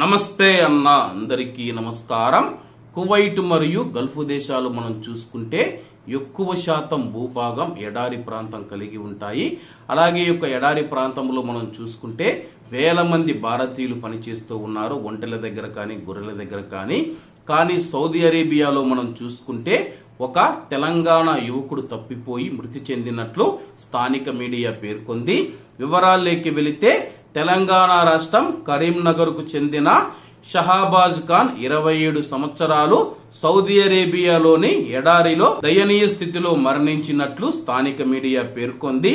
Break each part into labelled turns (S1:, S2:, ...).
S1: నమస్తే అన్న అందరికీ నమస్కారం. కువైట్ మరియు గల్ఫ్ దేశాలు మనం చూసుకుంటే ఎక్కువ శాతం భూభాగం ఎడారి ప్రాంతం కలిగి ఉంటాయి. అలాగే యొక్క ఎడారి ప్రాంతంలో మనం చూసుకుంటే వేల మంది భారతీయులు పనిచేస్తూ ఉన్నారు. ఒంటెల దగ్గర కానీ గొర్రెల దగ్గర కానీ. కానీ సౌదీ అరేబియాలో మనం చూసుకుంటే ఒక తెలంగాణ యువకుడు తప్పిపోయి మృతి చెందినట్లు స్థానిక మీడియా పేర్కొంది. వివరాల్లోకి వెళితే తెలంగాణ రాష్ట్రం కరీంనగర్కు చెందిన షహాబాజ్ ఖాన్ ఇరవై ఏడు సంవత్సరాలు సౌదీ అరేబియాలోని ఎడారిలో దయనీయ స్థితిలో మరణించినట్లు స్థానిక మీడియా పేర్కొంది.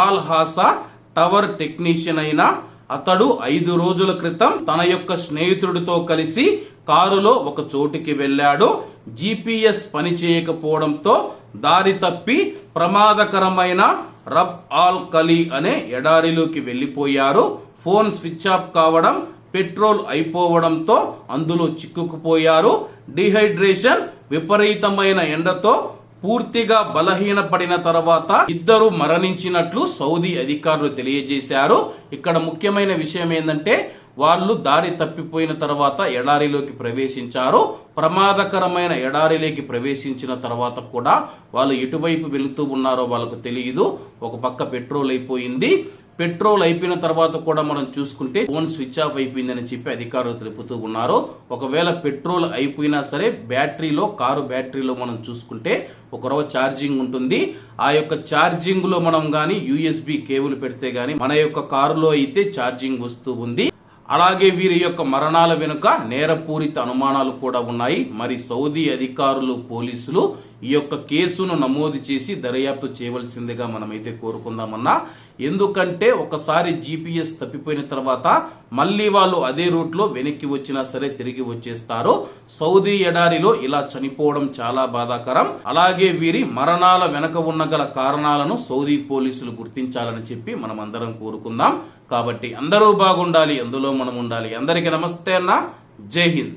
S1: ఆల్ హాసా టవర్ టెక్నీషియన్ అయిన అతడు ఐదు రోజుల క్రితం తన యొక్క స్నేహితుడితో కలిసి కారులో ఒక చోటుకి వెళ్ళాడు. జీపీఎస్ పనిచేయకపోవడంతో దారి తప్పి ప్రమాదకరమైన రబ్ ఆల్ కలీ అనే ఎడారిలోకి వెళ్ళిపోయారు ఫోన్ స్విచ్ ఆఫ్ కావడం పెట్రోల్ అయిపోవడంతో అందులో చిక్కుకుపోయారు. డిహైడ్రేషన్ విపరీతమైన ఎండతో పూర్తిగా బలహీనపడిన తర్వాత ఇద్దరు మరణించినట్లు సౌదీ అధికారులు తెలియజేశారు. ఇక్కడ ముఖ్యమైన విషయం ఏంటంటే వాళ్ళు దారి తప్పిపోయిన తర్వాత ఎడారిలోకి ప్రవేశించారు. ప్రమాదకరమైన ఎడారిలోకి ప్రవేశించిన తర్వాత కూడా వాళ్ళు ఎటువైపు వెళుతూ ఉన్నారో వాళ్ళకు తెలియదు. ఒక పక్క పెట్రోల్ అయిపోయింది. పెట్రోల్ అయిపోయిన తర్వాత కూడా మనం చూసుకుంటే ఫోన్ స్విచ్ ఆఫ్ అయిపోయిందని చెప్పి అధికారులు తెలుపుతూ ఉన్నారు. ఒకవేళ పెట్రోల్ అయిపోయినా సరే బ్యాటరీలో కారు బ్యాటరీలో మనం చూసుకుంటే ఒక రవ ఛార్జింగ్ ఉంటుంది. ఆ యొక్క ఛార్జింగ్లో మనం గాని యూఎస్బి కేబుల్ పెడితే గాని మన యొక్క కారులో అయితే ఛార్జింగ్ వస్తూ ఉంది. అలాగే వీరి యొక్క మరణాల వెనుక నేరపూరిత అనుమానాలు కూడా ఉన్నాయి. మరి సౌదీ అధికారులు పోలీసులు ఈ యొక్క కేసును నమోదు చేసి దర్యాప్తు చేయవలసిందిగా మనమైతే కోరుకుందామన్నా. ఎందుకంటే ఒకసారి జీపీఎస్ తప్పిపోయిన తర్వాత మళ్ళీ వాళ్ళు అదే రూట్లో వెనక్కి వచ్చినా సరే తిరిగి వచ్చేస్తారు. సౌదీ ఎడారిలో ఇలా చనిపోవడం చాలా బాధాకరం. అలాగే వీరి మరణాల వెనక ఉన్న గల కారణాలను సౌదీ పోలీసులు గుర్తించాలని చెప్పి మనం అందరం కోరుకుందాం. కాబట్టి అందరూ బాగుండాలి అందులో మనం ఉండాలి. అందరికీ నమస్తే అన్న. జై హింద్.